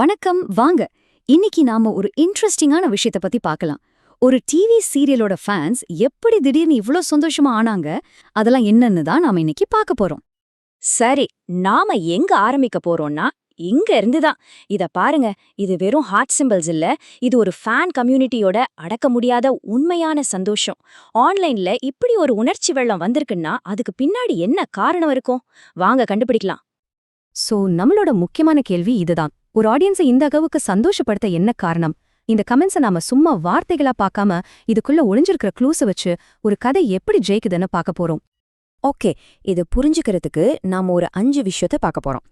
வணக்கம் வாங்க. இன்னைக்கு நாம ஒரு இன்ட்ரெஸ்டிங்கான விஷயத்த பத்தி பார்க்கலாம். ஒரு டிவி சீரியலோட ஃபேன்ஸ் எப்படி திடீர்னு இவ்ளோ சந்தோஷமா ஆனாங்க? அதெல்லாம் என்னன்னு தான் நாம இன்னைக்கு பார்க்க போறோம். சரி நாம எங்க ஆரம்பிக்க போறோம்னா இங்க இருந்து தான். இத பாருங்க இது வெறும் ஹார்ட் சிம்பிள்ஸ் இல்ல. இது ஒரு ஃபேன் கம்யூனிட்டியோட அடக்க முடியாத உண்மையான சந்தோஷம். ஆன்லைன்ல இப்படி ஒரு உணர்ச்சி வெள்ளம் வந்திருக்குன்னா அதுக்கு பின்னாடி என்ன காரணம் இருக்கும்? வாங்க கண்டுபிடிக்கலாம். சோ நம்மளோட முக்கியமான கேள்வி இதுதான். ஒரு ஆடியன்ஸை இந்த அளவுக்கு சந்தோஷப்படுத்த என்ன காரணம்? இந்த கமெண்ட்ஸை நாம சும்மா வார்த்தைகளா பார்க்காம இதுக்குள்ள ஒளிஞ்சிருக்கிற க்ளூஸை வச்சு ஒரு கதை எப்படி ஜெயிக்குதுன்னு பார்க்க போறோம். ஓகே இது புரிஞ்சுக்கிறதுக்கு நாம ஒரு அஞ்சு விஷயத்த பார்க்க போறோம்.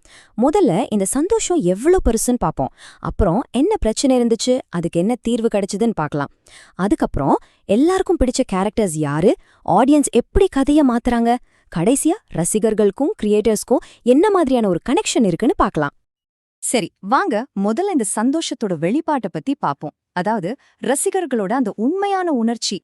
முதல்ல இந்த சந்தோஷம் எவ்வளோ பெருசுன்னு பார்ப்போம். அப்புறம் என்ன பிரச்சனை இருந்துச்சு? அதுக்கு என்ன தீர்வு கிடைச்சதுன்னு பார்க்கலாம். அதுக்கப்புறம் எல்லாருக்கும் பிடிச்ச கேரக்டர்ஸ் யாரு? ஆடியன்ஸ் எப்படி கதைய மாத்துறாங்க? கடைசியா ரசிகர்களுக்கும் கிரியேட்டர்ஸ்க்கும் என்ன மாதிரியான ஒரு கனெக்ஷன் இருக்குன்னு பார்க்கலாம். சரி வாங்க முதல்ல இந்த சந்தோஷத்தோட வெளிப்பாட்ட பத்தி பாப்போம். அதாவது ரசிகர்களோட அந்த உண்மையான உணர்ச்சி.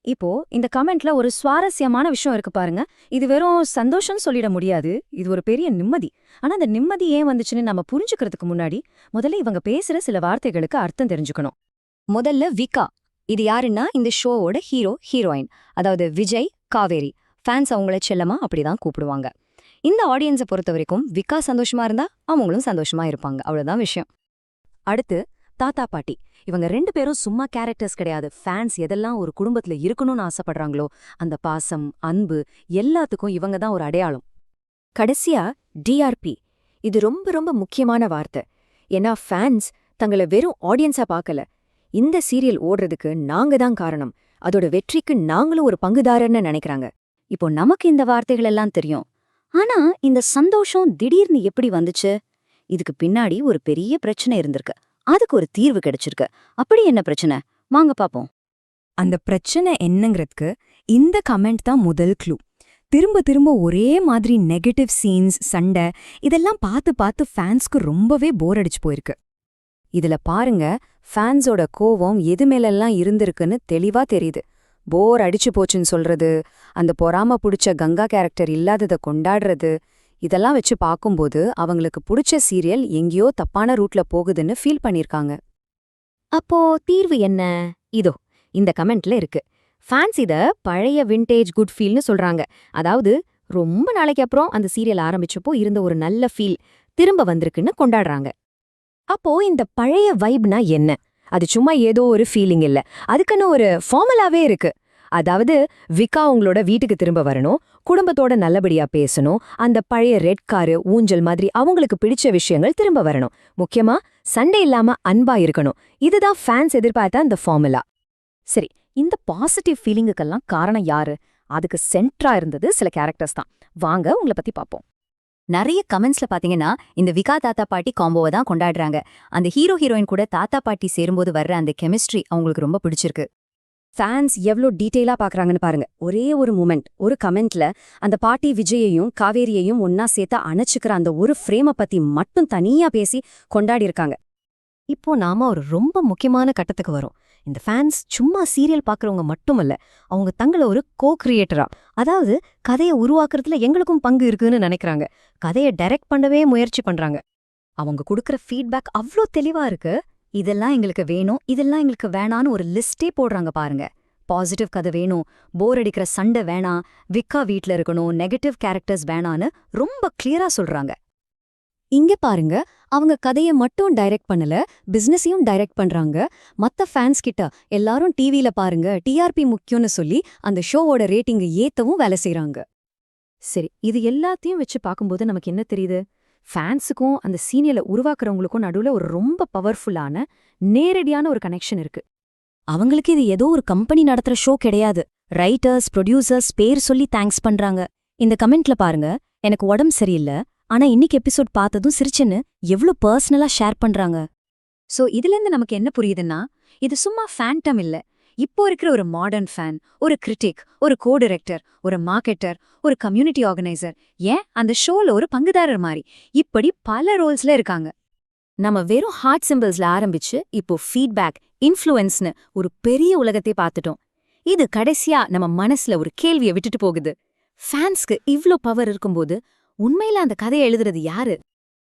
இப்போ இந்த கமெண்ட்ல ஒரு சுவாரஸ்யமான விஷயம் இருக்கு பாருங்க. இது வெறும் சந்தோஷம் சொல்லிட முடியாது. இது ஒரு பெரிய நிம்மதி. ஆனா அந்த நிம்மதி ஏன் வந்துச்சுன்னு நம்ம புரிஞ்சுக்கிறதுக்கு முன்னாடி முதல்ல இவங்க பேசுற சில வார்த்தைகளுக்கு அர்த்தம் தெரிஞ்சுக்கணும். முதல்ல விகா. இது யாருன்னா இந்த ஷோவோட ஹீரோ ஹீரோயின். அதாவது விஜய் காவேரி. ஃபேன்ஸ் அவங்கள செல்லமா அப்படிதான் கூப்பிடுவாங்க. இந்த ஆடியன்ஸை பொறுத்த வரைக்கும் விகா சந்தோஷமா இருந்தா அவங்களும் சந்தோஷமா இருப்பாங்க. அவ்வளவுதான் விஷயம். அடுத்து தாத்தா பாட்டி. இவங்க ரெண்டு பேரும் சும்மா கேரக்டர்ஸ் கிடையாது. ஃபேன்ஸ் எதெல்லாம் ஒரு குடும்பத்துல இருக்கணும்னு ஆசைப்படுறாங்களோ அந்த பாசம் அன்பு எல்லாத்துக்கும் இவங்க தான் ஒரு அடையாளம். கடைசியா டிஆர்பி இது ரொம்ப ரொம்ப முக்கியமான வார்த்தை. ஏன்னா ஃபேன்ஸ் தங்களை வெறும் ஆடியன்ஸா பார்க்கல. இந்த சீரியல் ஓடுறதுக்கு நாங்க தான் காரணம். அதோட வெற்றிக்கு நாங்களும் ஒரு பங்குதாரர்னு நினைக்கிறாங்க. இப்போ நமக்கு இந்த வார்த்தைகள் எல்லாம் தெரியும். ஆனா இந்த சந்தோஷம் திடீர்னு எப்படி வந்துச்சு? இதுக்கு பின்னாடி ஒரு பெரிய பிரச்சனை இருந்திருக்கு. அதுக்கு ஒரு தீர்வு கிடைச்சிருக்கு. அப்படி என்ன பிரச்சனை? வாங்க பாப்போம். அந்த பிரச்சனை என்னங்கிறதுக்கு இந்த கமெண்ட் தான் முதல் க்ளூ திரும்ப திரும்ப ஒரே மாதிரி நெகட்டிவ் சீன்ஸ் சண்டை இதெல்லாம் பார்த்து பார்த்து ஃபேன்ஸ்க்கு ரொம்பவே போர் அடிச்சு போயிருக்கு. இதுல பாருங்க ஃபேன்ஸோட கோவம் எது மேலெல்லாம் இருந்திருக்குன்னு தெளிவா தெரியுது. போர் அடிச்சு போச்சுன்னு சொல்றது அந்த பொறாம புடிச்ச கங்கா கேரக்டர் இல்லாதத கொண்டாடுறது இதெல்லாம் வச்சு பார்க்கும்போது அவங்களுக்கு புடிச்ச சீரியல் எங்கேயோ தப்பான ரூட்ல போகுதுன்னு ஃபீல் பண்ணிருக்காங்க அப்போ தீர்வு என்ன? இதோ இந்த கமெண்ட்ல இருக்கு. ஃபேன்ஸ் இத பழைய விண்டேஜ் குட் ஃபீல்னு சொல்றாங்க. அதாவது ரொம்ப நாளைக்கு அப்புறம் அந்த சீரியல் ஆரம்பிச்சப்போ இருந்த ஒரு நல்ல ஃபீல் திரும்ப வந்திருக்குன்னு கொண்டாடுறாங்க. அப்போ இந்த பழைய வைப்னா என்ன? அது சும்மா ஏதோ ஒரு ஃபீலிங் இல்ல. அதுக்குன்னு ஒரு ஃபார்முலாவே இருக்கு. அதாவது விக்கா உங்களோட வீட்டுக்கு திரும்ப வரணும் குடும்பத்தோட நல்லபடியா பேசணும் அந்த பழைய ரெட் காரு ஊஞ்சல் மாதிரி அவங்களுக்கு பிடிச்ச விஷயங்கள் திரும்ப வரணும். முக்கியமா சண்டை இல்லாம அன்பா இருக்கணும். இதுதான் ஃபேன்ஸ் எதிர்பார்த்த அந்த ஃபார்முலா சரி இந்த பாசிட்டிவ் ஃபீலிங்குக்கெல்லாம் காரணம் யாரு? அதுக்கு சென்ட்ரா இருந்தது சில கேரக்டர்ஸ் தான். வாங்க உங்களை பத்தி பாப்போம் நிறைய கமெண்ட்ஸ்ல பாத்தீங்கன்னா இந்த விகா தாத்தா பாட்டி காம்போவை தான் கொண்டாடுறாங்க. அந்த ஹீரோ ஹீரோயின் கூட தாத்தா பாட்டி சேரும்போது வர்ற அந்த கெமிஸ்ட்ரி அவங்களுக்கு ரொம்ப பிடிச்சிருக்கு. ஃபேன்ஸ் எவ்வளோ டீட்டெயிலாக பாக்குறாங்கன்னு பாருங்க. ஒரே ஒரு மூமெண்ட் ஒரு கமெண்ட்ல அந்த பாட்டி விஜயையும் காவேரியையும் ஒன்னா சேர்த்து அணைச்சுக்கிற அந்த ஒரு ஃப்ரேம பத்தி மட்டும் தனியா பேசி கொண்டாடி இருக்காங்க இப்போ நாம ஒரு ரொம்ப முக்கியமான கட்டத்துக்கு வரோம். இந்த ஃபேன்ஸ் சும்மா சீரியல் பாக்குறவங்க மட்டுமல்ல அவங்க தங்களை ஒரு கோ கிரியேட்டரா அதாவது கதையை உருவாக்குறதுல எங்களுக்கும் பங்கு இருக்குன்னு நினைக்கிறாங்க. கதையை டைரக்ட் பண்ணவே முயற்சி பண்றாங்க. அவங்க கொடுக்குற ஃபீட்பேக் அவ்ளோ தெளிவா இருக்கு. இதெல்லாம் எங்களுக்கு வேணும் இதெல்லாம் எங்களுக்கு வேணான்னு ஒரு லிஸ்டே போடுறாங்க பாருங்க. பாசிட்டிவ் கதை வேணும் போர் அடிக்கிற சண்டை வேணாம் விக்கா வீட்ல இருக்கணும் நெகட்டிவ் கேரக்டர்ஸ் வேணான்னு ரொம்ப கிளியரா சொல்றாங்க. இங்க பாருங்க அவங்க கதைய மட்டும் டைரக்ட் பண்ணல பிசினஸையும் டைரக்ட் பண்றாங்க. மத்த ஃபேன்ஸ் கிட்ட எல்லாரும் டிவில பாருங்க டிஆர்பி முக்கியம்னு சொல்லி அந்த ஷோவோட ரேட்டிங்கை ஏத்தவும் வேலை செய்யறாங்க சரி இது எல்லாத்தையும் வச்சு பார்க்கும்போது நமக்கு என்ன தெரியுது? ஃபேன்ஸுக்கும் அந்த சீனியர்ல உருவாக்குறவங்களுக்கும் நடுவுல ஒரு ரொம்ப பவர்ஃபுல்லான நேரடியான ஒரு கனெக்ஷன் இருக்கு. அவங்களுக்கு இது ஏதோ ஒரு கம்பெனி நடத்துற ஷோ கிடையாது. ரைட்டர்ஸ் ப்ரொடியூசர்ஸ் பேர் சொல்லி தேங்க்ஸ் பண்றாங்க. இந்த கமெண்ட்ல பாருங்க எனக்கு உடம்பு சரியில்லை ஆனா இன்னைக்கு எபிசோட் பார்த்ததும் சிரிச்சுன்னு எவ்ளோ பர்சனலா ஷேர் பண்றாங்க. சோ இதுல இருந்து நமக்கு என்ன புரியுதுன்னா இது சும்மா ஃபேண்டம் இல்ல. இப்போ இருக்கிற ஒரு மாடர்ன் ஃபேன் ஒரு கிரிட்டிக் ஒரு கோ டைரக்டர் ஒரு மார்க்கெட்டர் ஒரு கம்யூனிட்டி ஆர்கனைசர் ஏன் அந்த ஷோல ஒரு பங்குதாரர் மாதிரி இப்படி பல ரோல்ஸ்ல இருக்காங்க. நம்ம வெறும் ஹார்ட் சிம்பிள்ஸ்ல ஆரம்பிச்சு இப்போ ஃபீட்பேக் இன்ஃப்ளூயன்ஸ்னு ஒரு பெரிய உலகத்தை பார்த்துட்டோம். இது கடைசியா நம்ம மனசுல ஒரு கேள்வியை விட்டுட்டு போகுது. ஃபேன்ஸ்க்கு இவ்ளோ பவர் இருக்கும்போது உண்மையில அந்த கதையை எழுதுறது யாரு?